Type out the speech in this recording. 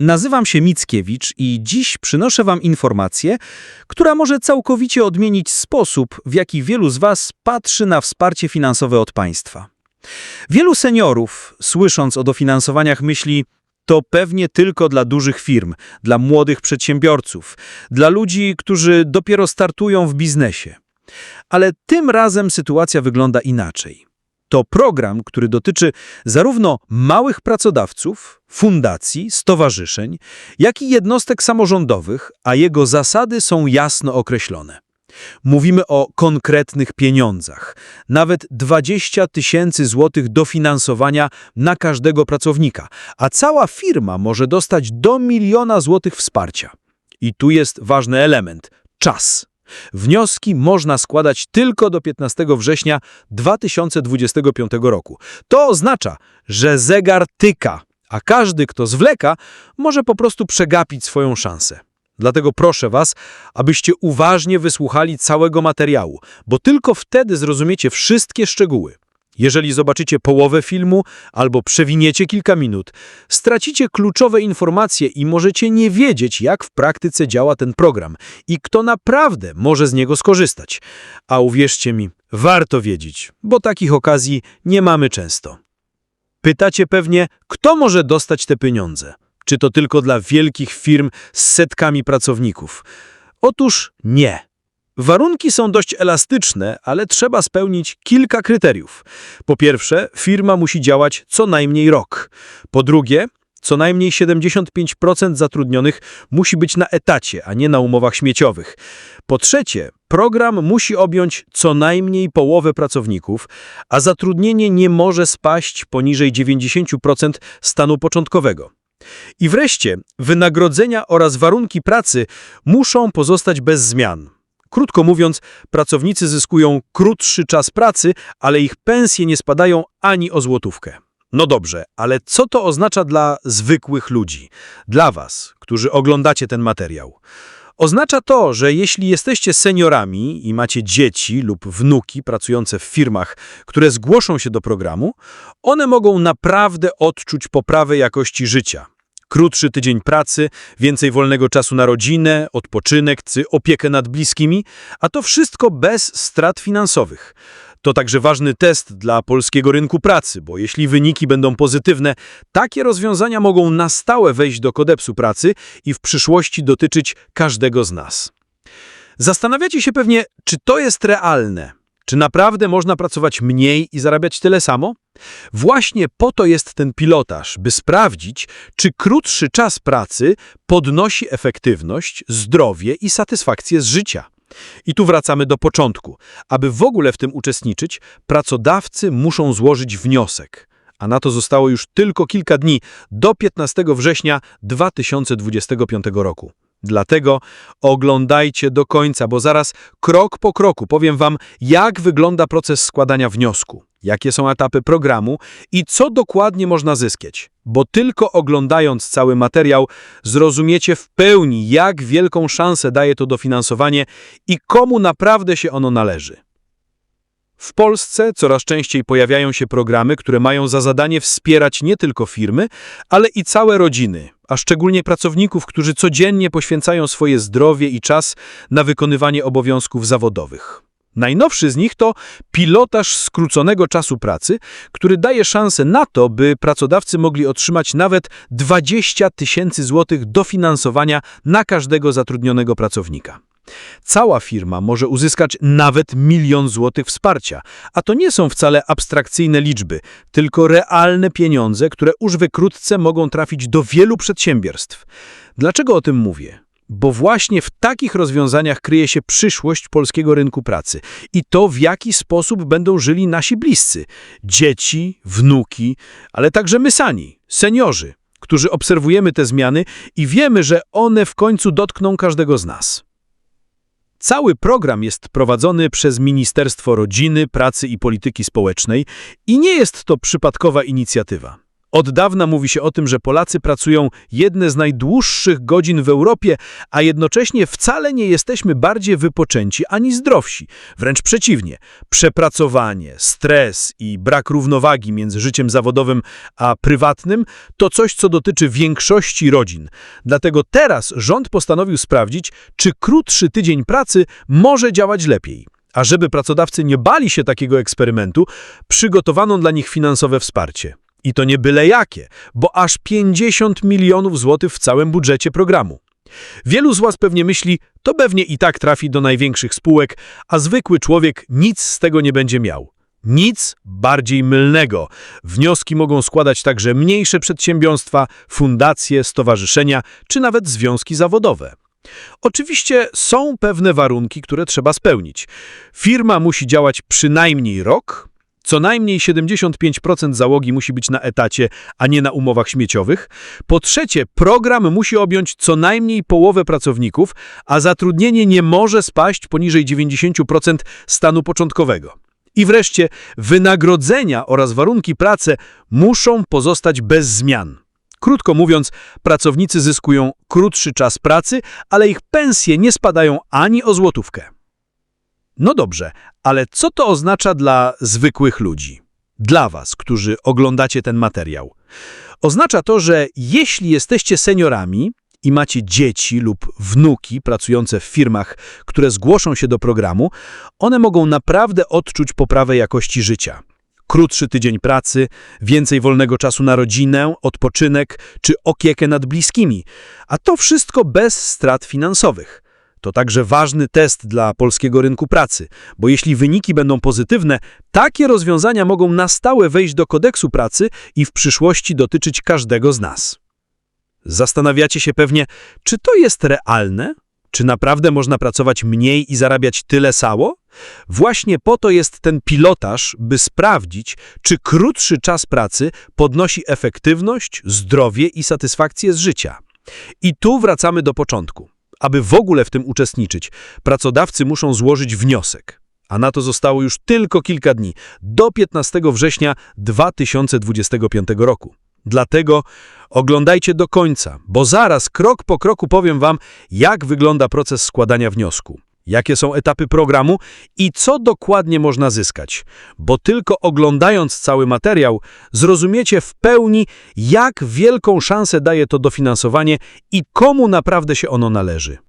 Nazywam się Mickiewicz i dziś przynoszę Wam informację, która może całkowicie odmienić sposób, w jaki wielu z Was patrzy na wsparcie finansowe od państwa. Wielu seniorów, słysząc o dofinansowaniach, myśli, to pewnie tylko dla dużych firm, dla młodych przedsiębiorców, dla ludzi, którzy dopiero startują w biznesie. Ale tym razem sytuacja wygląda inaczej. To program, który dotyczy zarówno małych pracodawców, fundacji, stowarzyszeń, jak i jednostek samorządowych, a jego zasady są jasno określone. Mówimy o konkretnych pieniądzach, nawet 20 tysięcy złotych dofinansowania na każdego pracownika, a cała firma może dostać do miliona złotych wsparcia. I tu jest ważny element – czas. Wnioski można składać tylko do 15 września 2025 roku. To oznacza, że zegar tyka, a każdy, kto zwleka, może po prostu przegapić swoją szansę. Dlatego proszę Was, abyście uważnie wysłuchali całego materiału, bo tylko wtedy zrozumiecie wszystkie szczegóły. Jeżeli zobaczycie połowę filmu albo przewiniecie kilka minut, stracicie kluczowe informacje i możecie nie wiedzieć, jak w praktyce działa ten program i kto naprawdę może z niego skorzystać. A uwierzcie mi, warto wiedzieć, bo takich okazji nie mamy często. Pytacie pewnie, kto może dostać te pieniądze? Czy to tylko dla wielkich firm z setkami pracowników? Otóż nie. Warunki są dość elastyczne, ale trzeba spełnić kilka kryteriów. Po pierwsze, firma musi działać co najmniej rok. Po drugie, co najmniej 75% zatrudnionych musi być na etacie, a nie na umowach śmieciowych. Po trzecie, program musi objąć co najmniej połowę pracowników, a zatrudnienie nie może spaść poniżej 90% stanu początkowego. I wreszcie, wynagrodzenia oraz warunki pracy muszą pozostać bez zmian. Krótko mówiąc, pracownicy zyskują krótszy czas pracy, ale ich pensje nie spadają ani o złotówkę. No dobrze, ale co to oznacza dla zwykłych ludzi? Dla Was, którzy oglądacie ten materiał. Oznacza to, że jeśli jesteście seniorami i macie dzieci lub wnuki pracujące w firmach, które zgłoszą się do programu, one mogą naprawdę odczuć poprawę jakości życia. Krótszy tydzień pracy, więcej wolnego czasu na rodzinę, odpoczynek czy opiekę nad bliskimi, a to wszystko bez strat finansowych. To także ważny test dla polskiego rynku pracy, bo jeśli wyniki będą pozytywne, takie rozwiązania mogą na stałe wejść do kodeksu pracy i w przyszłości dotyczyć każdego z nas. Zastanawiacie się pewnie, czy to jest realne. Czy naprawdę można pracować mniej i zarabiać tyle samo? Właśnie po to jest ten pilotaż, by sprawdzić, czy krótszy czas pracy podnosi efektywność, zdrowie i satysfakcję z życia. I tu wracamy do początku. Aby w ogóle w tym uczestniczyć, pracodawcy muszą złożyć wniosek. A na to zostało już tylko kilka dni, do 15 września 2025 roku. Dlatego oglądajcie do końca, bo zaraz krok po kroku powiem Wam, jak wygląda proces składania wniosku, jakie są etapy programu i co dokładnie można zyskać. Bo tylko oglądając cały materiał zrozumiecie w pełni, jak wielką szansę daje to dofinansowanie i komu naprawdę się ono należy. W Polsce coraz częściej pojawiają się programy, które mają za zadanie wspierać nie tylko firmy, ale i całe rodziny, a szczególnie pracowników, którzy codziennie poświęcają swoje zdrowie i czas na wykonywanie obowiązków zawodowych. Najnowszy z nich to pilotaż skróconego czasu pracy, który daje szansę na to, by pracodawcy mogli otrzymać nawet 20 tysięcy złotych dofinansowania na każdego zatrudnionego pracownika. Cała firma może uzyskać nawet milion złotych wsparcia, a to nie są wcale abstrakcyjne liczby, tylko realne pieniądze, które już wkrótce mogą trafić do wielu przedsiębiorstw. Dlaczego o tym mówię? Bo właśnie w takich rozwiązaniach kryje się przyszłość polskiego rynku pracy i to, w jaki sposób będą żyli nasi bliscy, dzieci, wnuki, ale także my sami, seniorzy, którzy obserwujemy te zmiany i wiemy, że one w końcu dotkną każdego z nas. Cały program jest prowadzony przez Ministerstwo Rodziny, Pracy i Polityki Społecznej i nie jest to przypadkowa inicjatywa. Od dawna mówi się o tym, że Polacy pracują jedne z najdłuższych godzin w Europie, a jednocześnie wcale nie jesteśmy bardziej wypoczęci ani zdrowsi. Wręcz przeciwnie. Przepracowanie, stres i brak równowagi między życiem zawodowym a prywatnym to coś, co dotyczy większości rodzin. Dlatego teraz rząd postanowił sprawdzić, czy krótszy tydzień pracy może działać lepiej. A żeby pracodawcy nie bali się takiego eksperymentu, przygotowano dla nich finansowe wsparcie. I to nie byle jakie, bo aż 50 milionów złotych w całym budżecie programu. Wielu z Was pewnie myśli, to pewnie i tak trafi do największych spółek, a zwykły człowiek nic z tego nie będzie miał. Nic bardziej mylnego. Wnioski mogą składać także mniejsze przedsiębiorstwa, fundacje, stowarzyszenia czy nawet związki zawodowe. Oczywiście są pewne warunki, które trzeba spełnić. Firma musi działać przynajmniej rok, co najmniej 75% załogi musi być na etacie, a nie na umowach śmieciowych. Po trzecie, program musi objąć co najmniej połowę pracowników, a zatrudnienie nie może spaść poniżej 90% stanu początkowego. I wreszcie, wynagrodzenia oraz warunki pracy muszą pozostać bez zmian. Krótko mówiąc, pracownicy zyskują krótszy czas pracy, ale ich pensje nie spadają ani o złotówkę. No dobrze, ale co to oznacza dla zwykłych ludzi? Dla was, którzy oglądacie ten materiał. Oznacza to, że jeśli jesteście seniorami i macie dzieci lub wnuki pracujące w firmach, które zgłoszą się do programu, one mogą naprawdę odczuć poprawę jakości życia. Krótszy tydzień pracy, więcej wolnego czasu na rodzinę, odpoczynek czy opiekę nad bliskimi, a to wszystko bez strat finansowych. To także ważny test dla polskiego rynku pracy, bo jeśli wyniki będą pozytywne, takie rozwiązania mogą na stałe wejść do kodeksu pracy i w przyszłości dotyczyć każdego z nas. Zastanawiacie się pewnie, czy to jest realne? Czy naprawdę można pracować mniej i zarabiać tyle samo? Właśnie po to jest ten pilotaż, by sprawdzić, czy krótszy czas pracy podnosi efektywność, zdrowie i satysfakcję z życia. I tu wracamy do początku. Aby w ogóle w tym uczestniczyć, pracodawcy muszą złożyć wniosek. A na to zostało już tylko kilka dni, do 15 września 2025 roku. Dlatego oglądajcie do końca, bo zaraz krok po kroku powiem Wam, jak wygląda proces składania wniosku, jakie są etapy programu i co dokładnie można zyskać. Bo tylko oglądając cały materiał zrozumiecie w pełni, jak wielką szansę daje to dofinansowanie i komu naprawdę się ono należy.